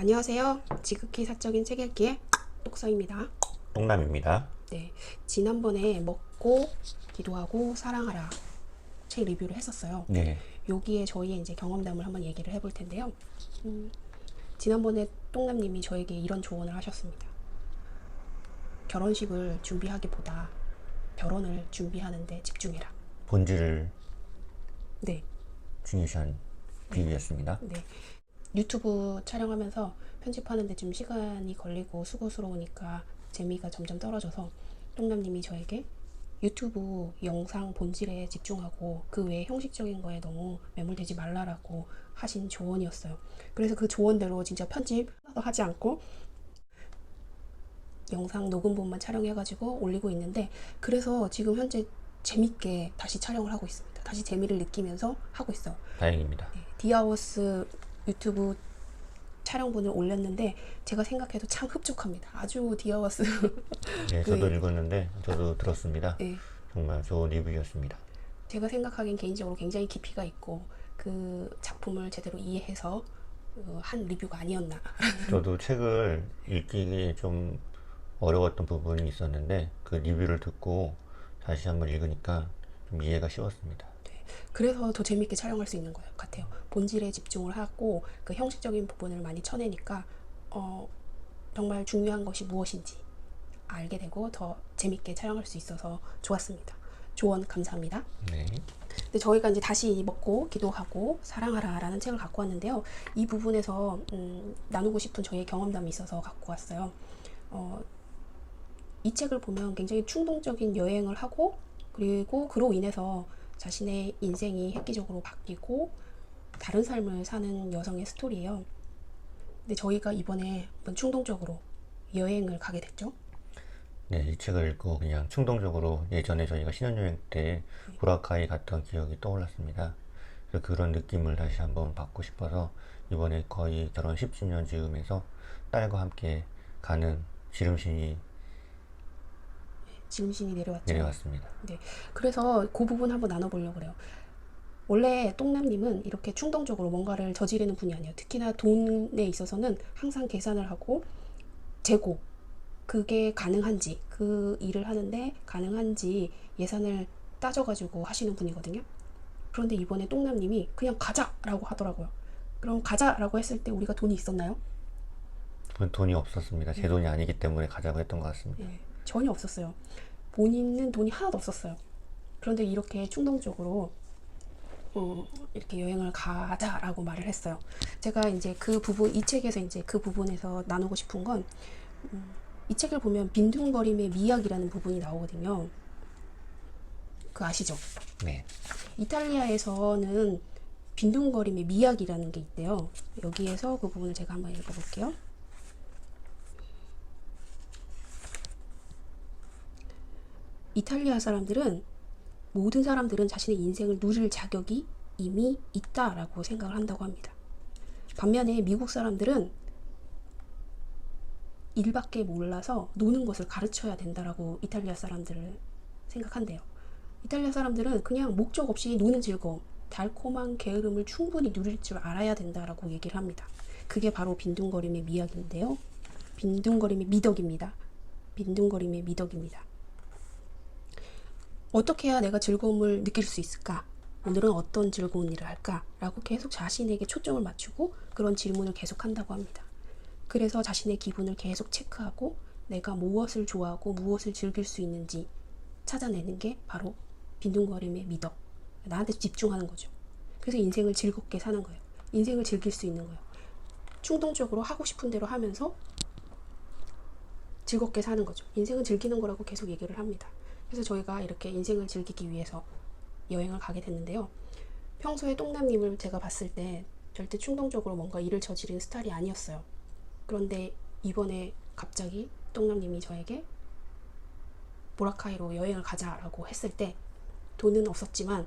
안녕하세요. 지극히 사적인 책 읽기의 똑서입니다. 똥남입니다. 네, 지난번에 먹고 기도하고 사랑하라 책 리뷰를 했었어요. 네. 여기에 저희의 이제 경험담을 한번 얘기를 해볼 텐데요. 음, 지난번에 똥남님이 저에게 이런 조언을 하셨습니다. 결혼식을 준비하기보다 결혼을 준비하는데 집중해라. 본질을 네, 중요시한 비유였습니다. 네. 유튜브 촬영하면서 편집하는데 좀 시간이 걸리고 수고스러우니까 재미가 점점 떨어져서 똥남님이 저에게 유튜브 영상 본질에 집중하고 그 외에 형식적인 거에 너무 매몰되지 말라라고 하신 조언이었어요. 그래서 그 조언대로 진짜 편집 하나도 하지 않고 영상 녹음본만 촬영해가지고 올리고 있는데 그래서 지금 현재 재밌게 다시 촬영을 하고 있습니다. 다시 재미를 느끼면서 하고 있어요. 다행입니다. 네, 디아워스 유튜브 촬영분을 올렸는데 제가 생각해도 참 흡족합니다. 아주 디아워스 네, 저도 그- 읽었는데 저도 들었습니다. 네, 정말 좋은 리뷰였습니다. 제가 생각하기엔 개인적으로 굉장히 깊이가 있고 그 작품을 제대로 이해해서 어, 한 리뷰가 아니었나. 저도 책을 읽기 좀 어려웠던 부분이 있었는데 그 리뷰를 듣고 다시 한번 읽으니까 좀 이해가 쉬웠습니다. 그래서 더 재밌게 촬영할 수 있는 것 같아요. 본질에 집중을 하고 그 형식적인 부분을 많이 쳐내니까 어, 정말 중요한 것이 무엇인지 알게 되고 더 재밌게 촬영할 수 있어서 좋았습니다. 조언 감사합니다. 네. 근데 저희가 이제 다시 먹고 기도하고 사랑하라라는 책을 갖고 왔는데요. 이 부분에서 음, 나누고 싶은 저의 경험담이 있어서 갖고 왔어요. 어, 이 책을 보면 굉장히 충동적인 여행을 하고 그리고 그로 인해서 자신의 인생이 획기적으로 바뀌고 다른 삶을 사는 여성의 스토리예요. 근데 저희가 이번에 한번 충동적으로 여행을 가게 됐죠. 네, 이 책을 읽고 그냥 충동적으로 예전에 저희가 신혼여행 때 보라카이 갔던 기억이 떠올랐습니다. 그래서 그런 느낌을 다시 한번 받고 싶어서 이번에 거의 결혼 10주년 즈음에서 딸과 함께 가는 지름신이 지름신이 내려왔죠. 내려왔습니다. 네. 그래서 그 부분 한번 나눠보려고 그래요. 원래 똥남님은 이렇게 충동적으로 뭔가를 저지르는 분이 아니에요. 특히나 돈에 있어서는 항상 계산을 하고 재고 그게 가능한지 그 일을 하는데 가능한지 예산을 따져가지고 하시는 분이거든요. 그런데 이번에 똥남님이 그냥 가자라고 하더라고요. 그럼 가자라고 했을 때 우리가 돈이 있었나요? 그건 돈이 없었습니다. 제 돈이 아니기 때문에 가자고 했던 것 같습니다. 예, 전혀 없었어요. 본인은 돈이 하나도 없었어요. 그런데 이렇게 충동적으로 어, 이렇게 여행을 가자라고 말을 했어요. 제가 이제 그 부분 이 책에서 이제 그 부분에서 나누고 싶은 건이 책을 보면 빈둥거림의 미학이라는 부분이 나오거든요. 그 아시죠? 네. 이탈리아에서는 빈둥거림의 미학이라는 게 있대요. 여기에서 그 부분을 제가 한번 읽어볼게요. 이탈리아 사람들은 모든 사람들은 자신의 인생을 누릴 자격이 이미 있다라고 생각을 한다고 합니다. 반면에 미국 사람들은 일밖에 몰라서 노는 것을 가르쳐야 된다라고 이탈리아 사람들을 생각한대요. 이탈리아 사람들은 그냥 목적 없이 노는 즐거움, 달콤한 게으름을 충분히 누릴 줄 알아야 된다라고 얘기를 합니다. 그게 바로 빈둥거림의 미학인데요. 빈둥거림의 미덕입니다. 빈둥거림의 미덕입니다. 어떻게 해야 내가 즐거움을 느낄 수 있을까? 오늘은 어떤 즐거운 일을 할까? 라고 계속 자신에게 초점을 맞추고 그런 질문을 계속 한다고 합니다. 그래서 자신의 기분을 계속 체크하고 내가 무엇을 좋아하고 무엇을 즐길 수 있는지 찾아내는 게 바로 빈둥거림의 미덕. 나한테 집중하는 거죠. 그래서 인생을 즐겁게 사는 거예요. 인생을 즐길 수 있는 거예요. 충동적으로 하고 싶은 대로 하면서 즐겁게 사는 거죠. 인생은 즐기는 거라고 계속 얘기를 합니다. 그래서 저희가 이렇게 인생을 즐기기 위해서 여행을 가게 됐는데요. 평소에 똥남님을 제가 봤을 때 절대 충동적으로 뭔가 일을 저지르는 스타일이 아니었어요. 그런데 이번에 갑자기 똥남님이 저에게 보라카이로 여행을 가자라고 했을 때 돈은 없었지만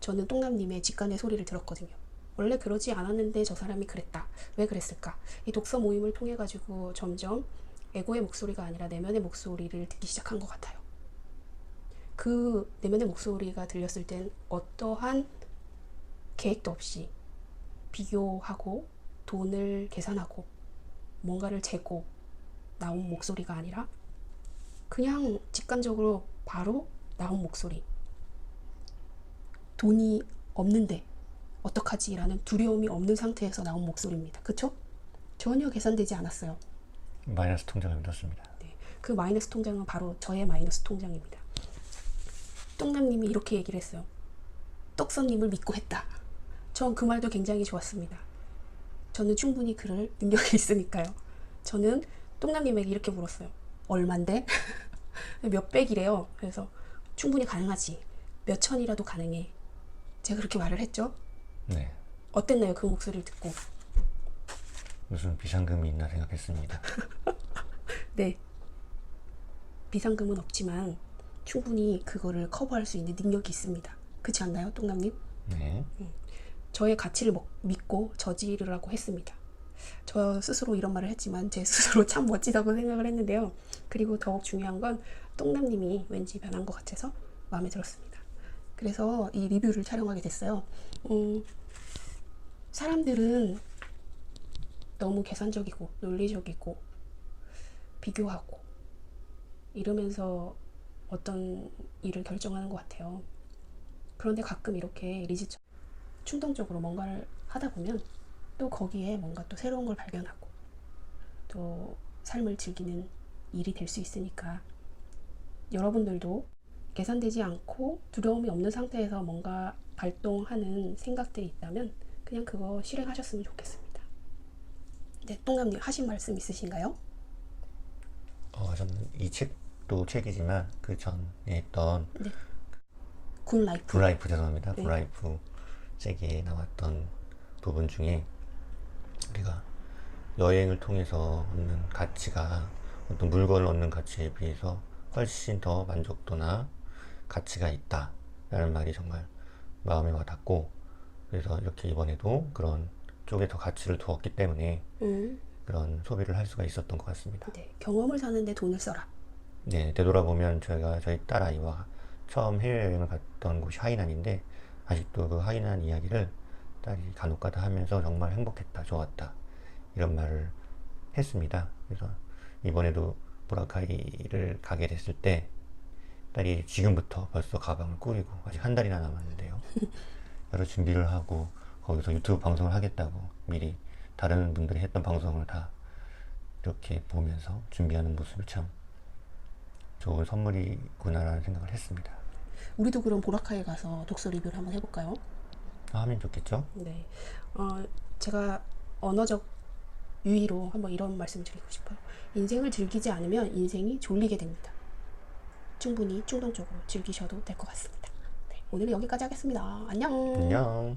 저는 똥남님의 직관의 소리를 들었거든요. 원래 그러지 않았는데 저 사람이 그랬다. 왜 그랬을까? 이 독서 모임을 통해 가지고 점점 에고의 목소리가 아니라 내면의 목소리를 듣기 시작한 것 같아요. 그 내면의 목소리가 들렸을 땐 어떠한 계획도 없이 비교하고 돈을 계산하고 뭔가를 재고 나온 목소리가 아니라 그냥 직관적으로 바로 나온 목소리. 돈이 없는데 어떡하지라는 두려움이 없는 상태에서 나온 목소리입니다. 그쵸? 전혀 계산되지 않았어요. 마이너스 통장을 믿었습니다. 네, 그 마이너스 통장은 바로 저의 마이너스 통장입니다. 똥남님이 이렇게 얘기를 했어요. 떡선님을 믿고 했다. 전 그 말도 굉장히 좋았습니다. 저는 충분히 그럴 능력이 있으니까요. 저는 똥남님에게 이렇게 물었어요. 얼만데? 몇 백이래요. 그래서 충분히 가능하지. 몇 천이라도 가능해. 제가 그렇게 말을 했죠. 네. 어땠나요? 그 목소리를 듣고. 무슨 비상금이 있나 생각했습니다. 네. 비상금은 없지만 충분히 그거를 커버할 수 있는 능력이 있습니다. 그렇지 않나요, 똥남님? 네. 저의 가치를 먹- 믿고 저지르라고 했습니다. 저 스스로 이런 말을 했지만 제 스스로 참 멋지다고 생각을 했는데요. 그리고 더욱 중요한 건 똥남님이 왠지 변한 것 같아서 마음에 들었습니다. 그래서 이 리뷰를 촬영하게 됐어요. 음, 사람들은 너무 계산적이고 논리적이고 비교하고 이러면서 어떤 일을 결정하는 것 같아요. 그런데 가끔 이렇게 리즈처럼 충동적으로 뭔가를 하다 보면 또 거기에 뭔가 또 새로운 걸 발견하고 또 삶을 즐기는 일이 될 수 있으니까 여러분들도 계산되지 않고 두려움이 없는 상태에서 뭔가 발동하는 생각들이 있다면 그냥 그거 실행하셨으면 좋겠습니다. 네, 똥남님 하신 말씀 있으신가요? 어, 저는 이 책도 책이지만 그 전에 했던 군 라이프. 굿라이프 죄송합니다. 네. 굿라이프 책에 나왔던 부분 중에 우리가 여행을 통해서 얻는 가치가 어떤 물건을 얻는 가치에 비해서 훨씬 더 만족도나 가치가 있다라는 말이 정말 마음에 와닿고 그래서 이렇게 이번에도 그런 쪽에 더 가치를 두었기 때문에 음, 그런 소비를 할 수가 있었던 것 같습니다. 네, 경험을 사는데 돈을 써라. 네, 되돌아보면 저희가 저희 딸 아이와 처음 해외여행을 갔던 곳이 하이난인데 아직도 그 하이난 이야기를 딸이 간혹가다 하면서 정말 행복했다, 좋았다 이런 말을 했습니다. 그래서 이번에도 보라카이를 가게 됐을 때 딸이 지금부터 벌써 가방을 꾸리고 아직 한 달이나 남았는데요. 여러 준비를 하고 거기서 유튜브 방송을 하겠다고 미리 다른 분들이 했던 방송을 다 이렇게 보면서 준비하는 모습을 참 좋은 선물이구나라는 생각을 했습니다. 우리도 그럼 보라카이에 가서 독서 리뷰를 한번 해볼까요? 아, 하면 좋겠죠? 네. 어, 제가 언어적 유의로 한번 이런 말씀을 드리고 싶어요. 인생을 즐기지 않으면 인생이 졸리게 됩니다. 충분히 충동적으로 즐기셔도 될 것 같습니다. 네, 오늘은 여기까지 하겠습니다. 안녕. 안녕.